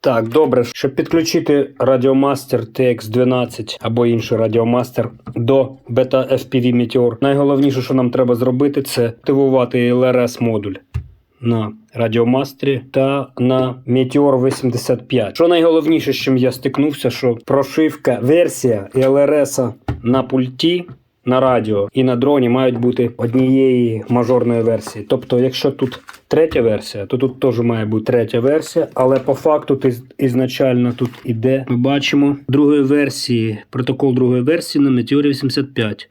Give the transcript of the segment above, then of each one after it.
Так, добре, щоб підключити Радіомастер TX12 або інший Радіомастер до Beta FPV Meteor, найголовніше, що нам треба зробити, це активувати LRS модуль на Радіомастері та на Meteor 85. Що найголовніше, з чим я стикнувся, що прошивка версія LRS на пульті. На радіо і на дроні мають бути однієї мажорної версії. Тобто, якщо тут третя версія, то тут теж має бути третя версія, але по факту ти ізначально тут іде. Ми бачимо другої версії, протокол другої версії на Meteor 85.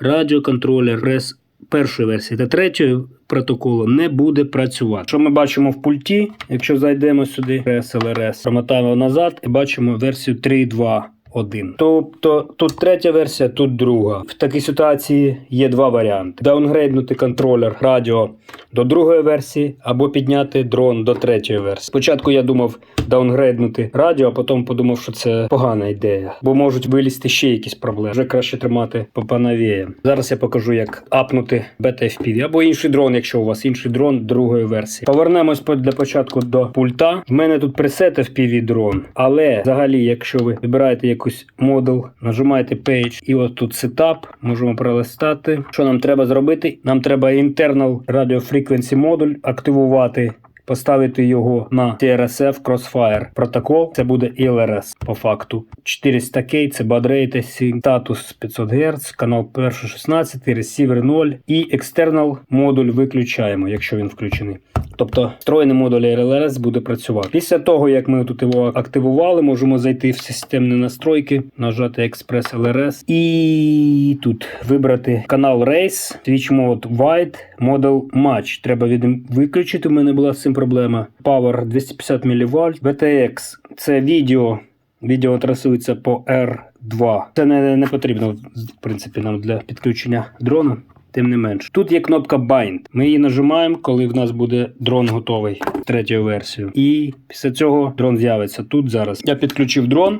Радіоконтролер RES першої версії та третьої протоколу не буде працювати. Що ми бачимо в пульті? Якщо зайдемо сюди, RES, LRS, промотаємо назад і бачимо версію 3.2. 1. Тобто тут третя версія, тут друга. В такій ситуації є два варіанти: даунгрейднути контролер радіо до другої версії або підняти дрон до третьої версії. Спочатку я думав даунгрейднути радіо, а потім подумав, що це погана ідея, бо можуть вилізти ще якісь проблеми. Вже краще тримати попановіє. Зараз я покажу, як апнути бета FPV або інший дрон, якщо у вас інший дрон другої версії. Повернемось для початку до пульта. В мене тут пресет FPV дрон, але взагалі, якщо ви вибираєте якусь модуль, нажимаєте Page і от тут Setup, можемо пролистати. Що нам треба зробити? Нам треба internal radio frequency модуль активувати. Поставити його на TRSF Crossfire протокол. Це буде ILRS по факту. 400K це бадрейт, статус 500 Гц, канал перший 16, ресівер 0 і екстернал модуль виключаємо, якщо він включений. Тобто встроєний модуль RLRS буде працювати. Після того, як ми тут його активували, можемо зайти в системні настройки, нажати Express LRS і тут вибрати канал Race, Switch Mode Wide, Model Match. Треба від... виключити. У мене була з проблема. Power 250 мВ. VTX це відео. Відео трасується по R2. Це не, не потрібно, в принципі, нам для підключення дрона. Тим не менш, тут є кнопка Bind. Ми її нажимаємо, коли в нас буде дрон готовий третьою версією. І після цього дрон з'явиться тут зараз. Я підключив дрон.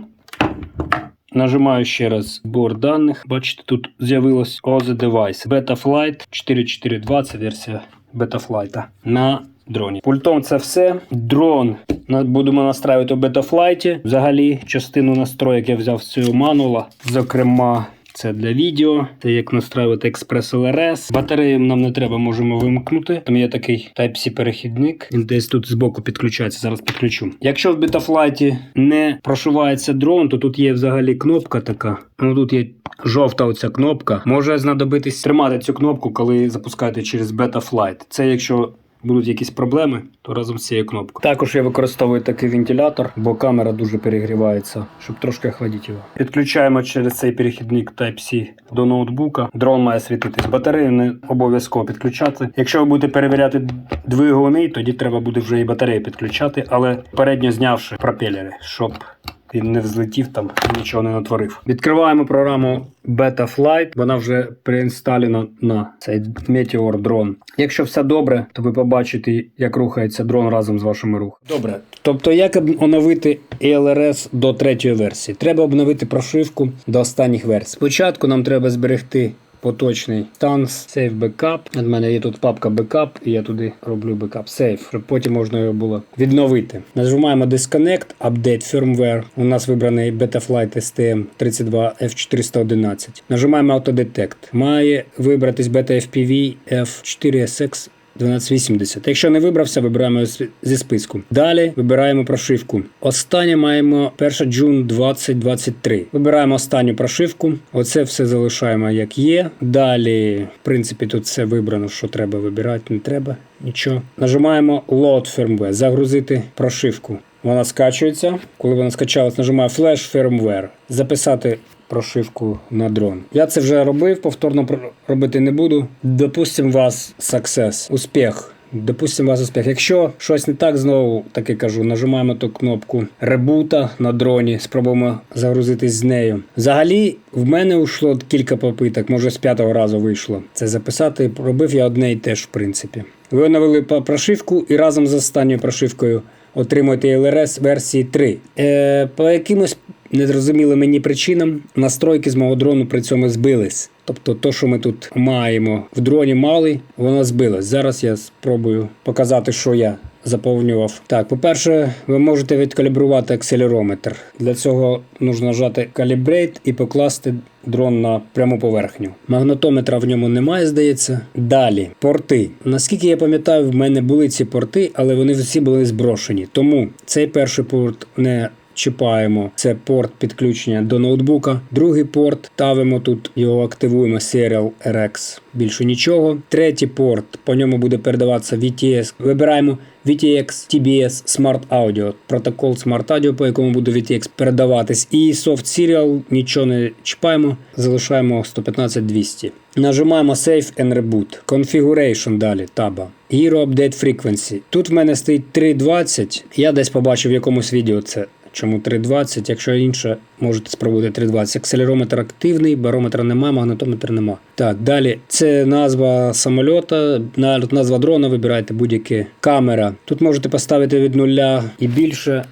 Нажимаю ще раз збор даних. Бачите, тут з'явилось OZ Device. Beta Flight 442, це версія Beta Flight на дроні. Пультом це все. Дрон будемо настраювати у Flight. Взагалі, частину настроєк я взяв з цього мануала. Зокрема, це для відео, це як настраювати Express LRS. Батарею нам не треба, можемо вимкнути. Там є такий Type-C перехідник. Він десь тут збоку підключається. Зараз підключу. Якщо в бетафлайті не прошивається дрон, то тут є взагалі кнопка така. Ну тут є жовта оця кнопка. Може знадобитись тримати цю кнопку, коли запускаєте через бетафлайт. Це якщо. Будуть якісь проблеми, то разом з цією кнопкою. Також я використовую такий вентилятор, бо камера дуже перегрівається, щоб трошки охладити його. Підключаємо через цей перехідник Type-C до ноутбука. Дрон має світитись. Батарею не обов'язково підключати. Якщо ви будете перевіряти двигуни, тоді треба буде вже і батарею підключати, але передньо знявши пропелери, щоб він не взлетів там, нічого не натворив. Відкриваємо програму Beta Flight, вона вже приінсталена на цей Meteor дрон. Якщо все добре, то ви побачите, як рухається дрон разом з вашими рухами. Добре. Тобто, як оновити ELRS до третьої версії? Треба обновити прошивку до останніх версій. Спочатку нам треба зберегти поточний стан сейф бекап. У мене є тут папка бекап, і я туди роблю бекап сейф, щоб потім можна його було відновити. Нажимаємо Disconnect, Update Firmware. У нас вибраний Betaflight STM 32F411. Нажимаємо Autodetect. Має вибратись Beta FPV F4SX 1280. Якщо не вибрався, вибираємо зі списку. Далі вибираємо прошивку. Останнє маємо 1 June 2023. Вибираємо останню прошивку. Оце все залишаємо як є. Далі, в принципі, тут все вибрано, що треба вибирати, не треба нічого. Нажимаємо Load Firmware, загрузити прошивку. Вона скачується. Коли вона скачалась, нажимаю Flash Firmware. Записати прошивку на дрон. Я це вже робив, повторно робити не буду. Допустим, вас success, успіх. Допустим, у вас успіх. Якщо щось не так, знову таки кажу, нажимаємо ту кнопку ребута на дроні, спробуємо загрузитись з нею. Взагалі, в мене ушло кілька попиток, може з п'ятого разу вийшло. Це записати. Робив я одне і те ж, в принципі. Ви по- прошивку і разом з останньою прошивкою отримуєте LRS версії 3. Е, по якимось незрозумілим мені причинам настройки з мого дрону при цьому збились. Тобто, то, що ми тут маємо в дроні мали, воно збилось. Зараз я спробую показати, що я заповнював. Так, по-перше, ви можете відкалібрувати акселерометр. Для цього потрібно нажати Calibrate і покласти дрон на пряму поверхню. Магнитометра в ньому немає, здається. Далі, порти. Наскільки я пам'ятаю, в мене були ці порти, але вони всі були зброшені. Тому цей перший порт не чіпаємо. Це порт підключення до ноутбука. Другий порт ставимо тут, його активуємо Serial RX. Більше нічого. Третій порт, по ньому буде передаватися VTS. Вибираємо VTX TBS Smart Audio, протокол Smart Audio, по якому буде VTX передаватись. І Soft Serial нічого не чіпаємо, залишаємо 115-200. Нажимаємо Save and Reboot. Configuration далі, таба. Hero Update Frequency. Тут в мене стоїть 3.20. Я десь побачив в якомусь відео це. Чому 3.20, якщо інше, можете спробувати 3.20. Акселерометр активний, барометра нема, магнитометр нема. Так, далі це назва самольота, назва дрона, вибирайте будь-яке. Камера. Тут можете поставити від нуля і більше.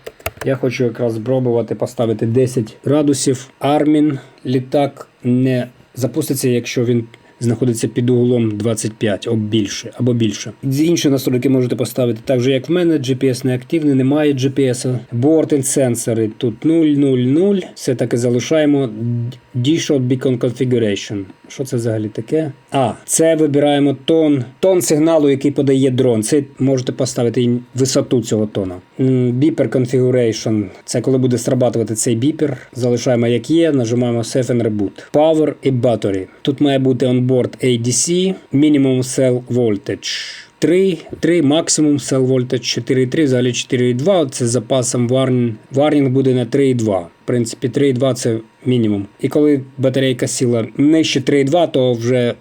Я хочу якраз спробувати поставити 10 градусів. Армін літак не запуститься, якщо він знаходиться під углом 25 або більше. або більше. Інші настройки можете поставити так же, як в мене. GPS не активний, немає GPS. Бортинг сенсори тут 0, 0, 0. Все таки залишаємо. D-Shot Beacon Configuration. Що це взагалі таке? А, це вибираємо тон, тон сигналу, який подає дрон. Це можете поставити висоту цього тона. Beeper Configuration. Це коли буде срабатувати цей біпер. Залишаємо як є, нажимаємо Save and Reboot. Power і Battery. Тут має бути onboard ADC, Minimum Cell Voltage. 3, 3 максимум cell voltage 4,3, взагалі 4,2. Це запасом warning. Warning буде на 3,2. В принципі, 3,2 це мінімум. І коли батарейка сіла нижче 3,2, то вже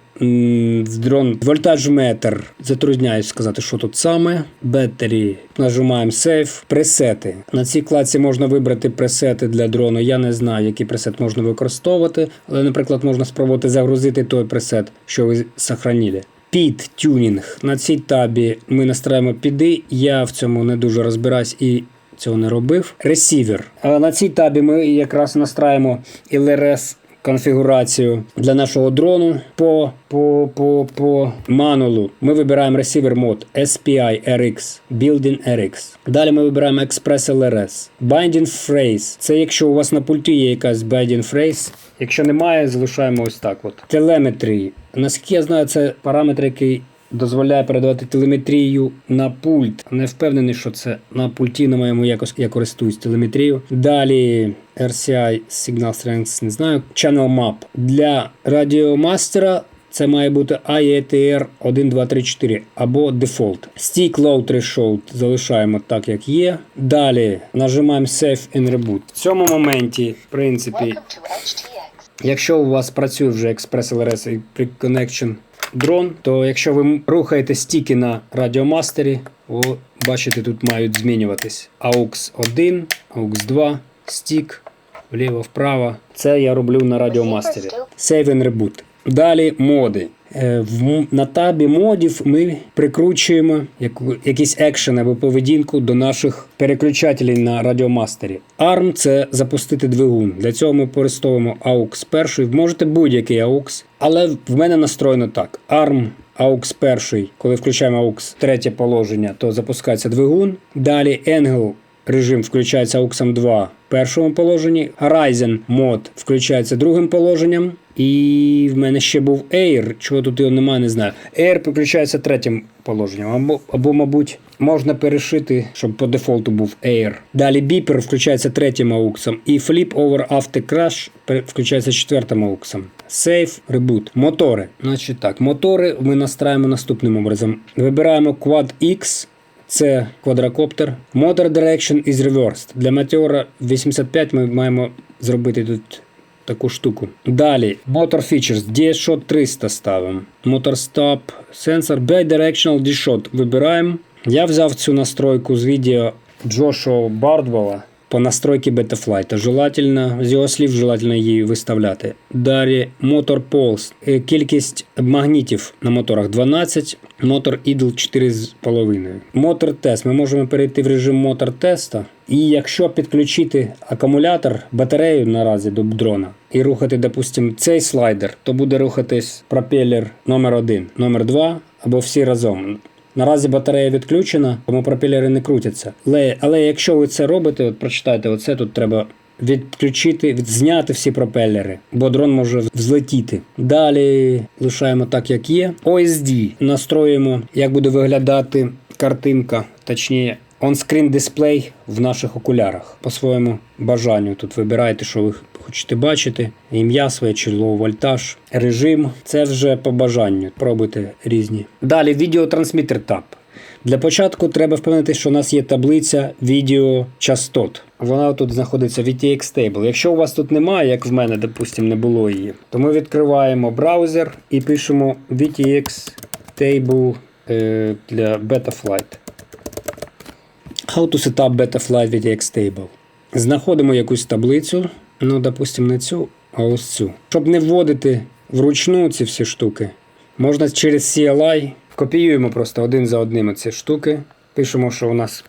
дрон вольтажметр. Затрудняюсь сказати, що тут саме. Battery. Нажимаємо Save. Пресети. На цій кладці можна вибрати пресети для дрону. Я не знаю, який пресет можна використовувати, але, наприклад, можна спробувати загрузити той пресет, що ви сохранили. Під тюнінг. На цій табі ми настраємо піди. Я в цьому не дуже розбираюсь і цього не робив. Ресівер. На цій табі ми якраз настраємо LRS конфігурацію для нашого дрону по, по, по, по манулу. Ми вибираємо receiver мод SPI RX, Building RX. Далі ми вибираємо Express LRS. Binding phrase. Це якщо у вас на пульті є якась binding phrase. Якщо немає, залишаємо ось так. от. Телеметрії. Наскільки я знаю, це параметр, який дозволяє передавати телеметрію на пульт. Не впевнений, що це на пульті на моєму якось я користуюсь телеметрією. Далі RCI Signal Strength, не знаю. Channel Map. Для радіомастера це має бути IETR 1234 або Default. Stick Low Threshold залишаємо так, як є. Далі нажимаємо Save and Reboot. В цьому моменті, в принципі. Якщо у вас працює вже Express LRS і Pre-Connection дрон, то якщо ви рухаєте стіки на радіомастері, о, бачите, тут мають змінюватись. AUX 1, AUX 2, стік, вліво-вправо. Це я роблю на радіомастері. Save and Reboot. Далі моди. Е, на табі модів ми прикручуємо якийсь екшен або поведінку до наших переключателів на радіомастері. ARM це запустити двигун. Для цього ми використовуємо AUX перший. Можете будь-який AUX, але в мене настроєно так. ARM AUX перший, коли включаємо AUX третє положення, то запускається двигун. Далі Angle режим включається AUX 2 в першому положенні. Horizon мод включається другим положенням. І в мене ще був Air. Чого тут його немає, не знаю. Air підключається третім положенням. Або, або, мабуть, можна перешити, щоб по дефолту був Air. Далі Beeper включається третім ауксом. І Flip over After Crash включається четвертим ауксом. Save, Reboot. Мотори. Значить так, мотори ми настраємо наступним образом. Вибираємо Quad X. Це квадрокоптер. Motor Direction is reversed. Для Meteor 85 ми маємо зробити тут таку штуку. Далі. Motor Features. DSHot 300 ставимо. Motor Stop. Sensor Bidirectional D-Shot. Вибираємо. Я взяв цю настройку з відео Джошуа Бардвелла по настройці Betaflight. Желательно, з його слів, желательно її виставляти. Далі Motor Pulse. Е, Кількість магнітів на моторах 12, мотор idle 4,5. Мотор тест. Ми можемо перейти в режим мотор теста. І якщо підключити акумулятор, батарею наразі до дрона і рухати, допустимо, цей слайдер, то буде рухатись пропелер номер 1 номер 2 або всі разом. Наразі батарея відключена, тому пропелери не крутяться. Але, але якщо ви це робите, от прочитайте, оце тут треба відключити, від- зняти всі пропелери, бо дрон може взлетіти. Далі лишаємо так, як є. OSD настроюємо, як буде виглядати картинка, точніше. On-screen дисплей в наших окулярах по своєму бажанню. Тут вибирайте, що ви хочете бачити. Ім'я своє чи вольтаж, режим. Це вже по бажанню. Пробуйте різні. Далі відеотрансмітер таб. Для початку треба впевнитися, що у нас є таблиця відеочастот. Вона тут знаходиться в VTX Table. Якщо у вас тут немає, як в мене, допустимо, не було її, то ми відкриваємо браузер і пишемо VTX Table е, для Betaflight. How to set up Betaflight VTX Table. Знаходимо якусь таблицю, ну, допустимо, не цю, а ось цю. Щоб не вводити вручну ці всі штуки, можна через CLI копіюємо просто один за одним ці штуки. Пишемо, що у нас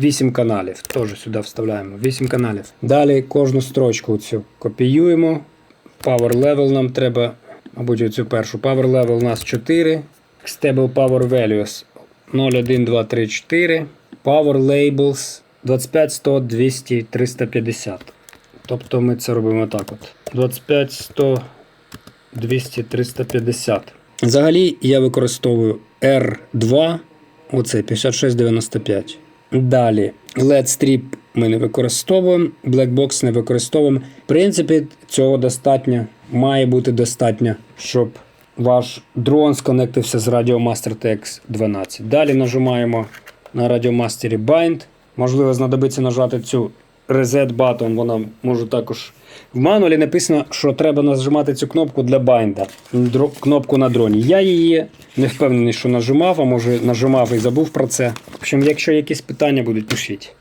8 каналів. Теж сюди вставляємо. 8 каналів. Далі кожну строчку цю копіюємо. Power level нам треба, мабуть, оцю першу. Power level у нас 4. Stable Power Values 0, 1, 2, 3, 4. Power Labels 25, 100, 200, 350. Тобто ми це робимо так от. 25, 100, 200, 350. Взагалі я використовую R2, оце 5695. Далі LED Strip ми не використовуємо, Blackbox не використовуємо. В принципі, цього достатньо, має бути достатньо, щоб ваш дрон сконектився з Radiomaster TX 12. Далі нажимаємо на Radiomaster Bind. Можливо, знадобиться нажати цю Reset Button, вона може також. В мануалі написано, що треба нажимати цю кнопку для байнда. Кнопку на дроні. Я її не впевнений, що нажимав, а може нажимав і забув про це. В общем, якщо якісь питання будуть, пишіть.